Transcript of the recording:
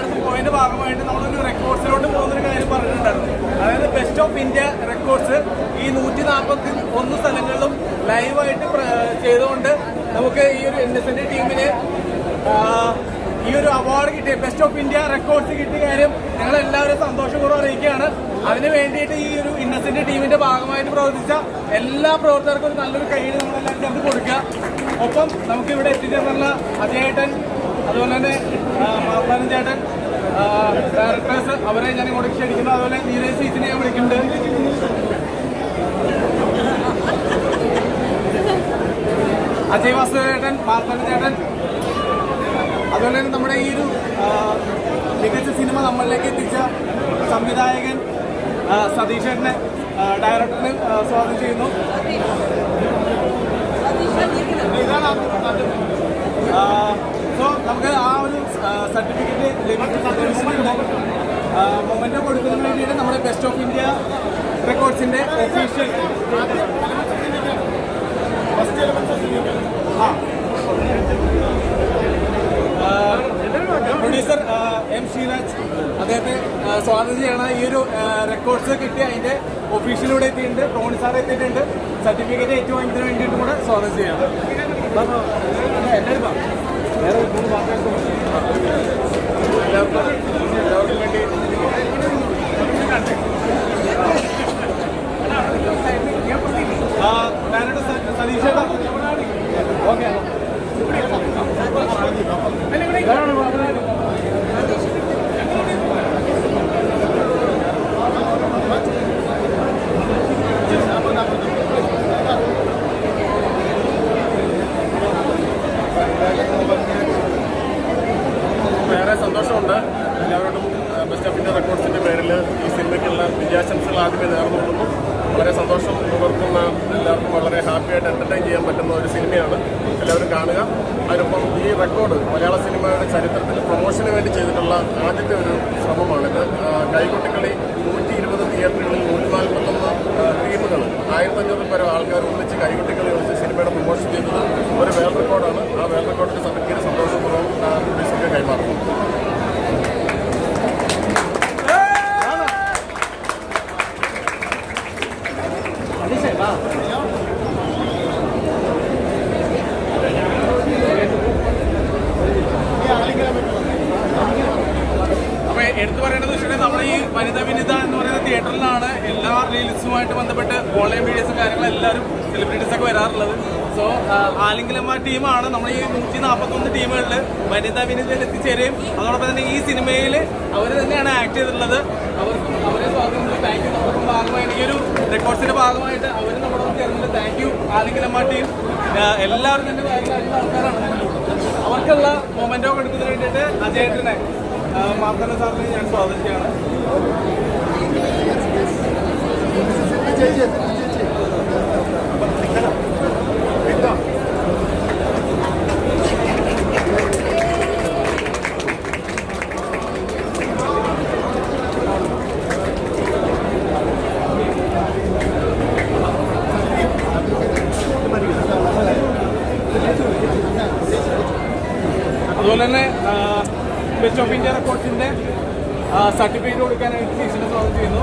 അതാണ് പോയിന്റ് ഭാഗമായിട്ട് നമ്മളൊരു റെക്കോർഡ്സിലോട്ട് പോകുന്നൊരു കാര്യം പറഞ്ഞിട്ടുണ്ടായിരുന്നു. അതായത് ബെസ്റ്റ് ഓഫ് ഇന്ത്യ റെക്കോർഡ്സ് ഈ നൂറ്റി നാൽപ്പത്തി ഒന്ന് സ്ഥലങ്ങളിലും ലൈവായിട്ട് ചെയ്തുകൊണ്ട് നമുക്ക് ഈ ഒരു ഇൻഡസിന്റെ ടീമിന് ഈ ഒരു അവാർഡ് കിട്ടിയ ബെസ്റ്റ് ഓഫ് ഇന്ത്യ റെക്കോർഡ്സ് കിട്ടിയ കാര്യം ഞങ്ങളെല്ലാവരും സന്തോഷപൂർവം അറിയിക്കുകയാണ്. അതിന് വേണ്ടിയിട്ട് ഈ ഒരു ഇന്നസെന്റ് ടീമിന്റെ ഭാഗമായിട്ട് പ്രവർത്തിച്ച എല്ലാ പ്രവർത്തകർക്കും ഒരു നല്ലൊരു കൈയ്യിൽ നമ്മളെല്ലാവരും നമുക്ക് കൊടുക്കുക. ഒപ്പം നമുക്ക് ഇവിടെ എത്തിച്ചേർന്നുള്ള അജയേട്ടൻ അതുപോലെ തന്നെ മാർത്താനം ചേട്ടൻ ഡയറക്ടേഴ്സ് അവരെ ഞാൻ ഇങ്ങോട്ട് ക്ഷണിക്കുന്നു. അതുപോലെ നീരജ് സീറ്റിനെ ഞാൻ വിളിക്കുന്നുണ്ട്. അജയ് വാസുദേവ ചേട്ടൻ മാർത്താനം ചേട്ടൻ. അതുപോലെ തന്നെ നമ്മുടെ ഈ ഒരു മികച്ച സിനിമ നമ്മളിലേക്ക് എത്തിച്ച സംവിധായകൻ സതീഷ് ചേട്ടനെ ഡയറക്ടറിന് സ്വാഗതം ചെയ്യുന്നു. സോ നമുക്ക് ആ ഒരു സർട്ടിഫിക്കറ്റ് മൊമെന്റോ കൊടുക്കുന്ന വേണ്ടിയിട്ട് നമ്മുടെ ബെസ്റ്റ് ഓഫ് ഇന്ത്യ റെക്കോർഡ്സിന്റെ ഒഫീഷ്യൽ പ്രൊഡ്യൂസർ എം ശ്രീരാജ് അദ്ദേഹത്തെ സ്വാഗതം ചെയ്യണം ഈ ഒരു റെക്കോർഡ്സ് കിട്ടി അതിന്റെ ഒഫീഷ്യലൂടെ എത്തിയിട്ടുണ്ട്. ടോണി സാർ എത്തിയിട്ടുണ്ട്. സർട്ടിഫിക്കറ്റ് ഏറ്റുവാങ്ങിയതിന് വേണ്ടിയിട്ടും കൂടെ സ്വാഗതം ചെയ്യണം. എല്ലാവരും Era o വിജയാശംസകൾ ആദ്യമേ നേർന്നു കൊടുക്കുന്നു വളരെ സന്തോഷം പകർത്തുന്ന എല്ലാവർക്കും വളരെ ഹാപ്പിയായിട്ട് എന്റർടൈൻ ചെയ്യാൻ പറ്റുന്ന ഒരു സിനിമയാണ്. എല്ലാവരും കാണുക. അതിനൊപ്പം ഈ റെക്കോർഡ് മലയാള സിനിമയുടെ ചരിത്രത്തിൽ പ്രൊമോഷന് വേണ്ടി ചെയ്തിട്ടുള്ള ആദ്യത്തെ ഒരു ശ്രമമാണിത്. കൈകൊട്ടിക്കളി നൂറ്റി ഇരുപത് തിയേറ്ററുകളിൽ നൂറ്റി നാൽപ്പത്തൊന്ന് ടീമുകൾ ആയിരത്തഞ്ഞൂറിൽ പരം ആൾക്കാർ ഒന്നിച്ച് കൈകൊട്ടിക്കളി കളിച്ച് സിനിമയുടെ പ്രൊമോഷൻ ചെയ്തത് ഒരു വേൾഡ് റെക്കോർഡാണ് ആ വേൾഡ് റെക്കോർഡിന്റെ സർട്ടിഫിക്കറ്റ് വനിത വിനിത എന്ന് പറയുന്ന തിയേറ്ററിലാണ് എല്ലാ റീൽസുമായിട്ട് ബന്ധപ്പെട്ട് ഓൺലൈൻ വീഡിയോസും കാര്യങ്ങളും എല്ലാവരും സെലിബ്രിറ്റീസ് ഒക്കെ വരാറുള്ളത്. സോ ആലിംഗലമ്മ ടീമാണ്. നമ്മൾ ഈ നൂറ്റി നാൽപ്പത്തൊന്ന് ടീമുകളിൽ വനിത വിനിതയിൽ എത്തിച്ചേരുകയും അതോടൊപ്പം തന്നെ ഈ സിനിമയിൽ അവർ തന്നെയാണ് ആക്ട് ചെയ്തിട്ടുള്ളത്. അവർക്കും അവരെ സ്വാഗതം താങ്ക് യു നമ്മുടെ ഭാഗമായിട്ട് ഈ ഒരു റെക്കോർഡ്സിന്റെ ഭാഗമായിട്ട് അവർ നമ്മളോട് ചേർന്നിട്ട് താങ്ക് യു ആലിംഗലമ്മ ടീം എല്ലാവരും തന്നെ ആൾക്കാരാണ്. അവർക്കുള്ള മൊമെന്റോ കൊടുക്കുന്നതിന് വേണ്ടിയിട്ട് അജയേട്ടനെ മാർത്തല സാറിനെ ഞാൻ സ്വാഗതം ചെയ്യാണ് അതുപോലെ തന്നെ ബെസ്റ്റ് ഓഫ് ഇന്ത്യ റെക്കോർഡ്സിന്റെ സർട്ടിഫിക്കറ്റ് കൊടുക്കാനായിട്ട് ടീച്ചറിനെ സ്വാഗതം ചെയ്യുന്നു.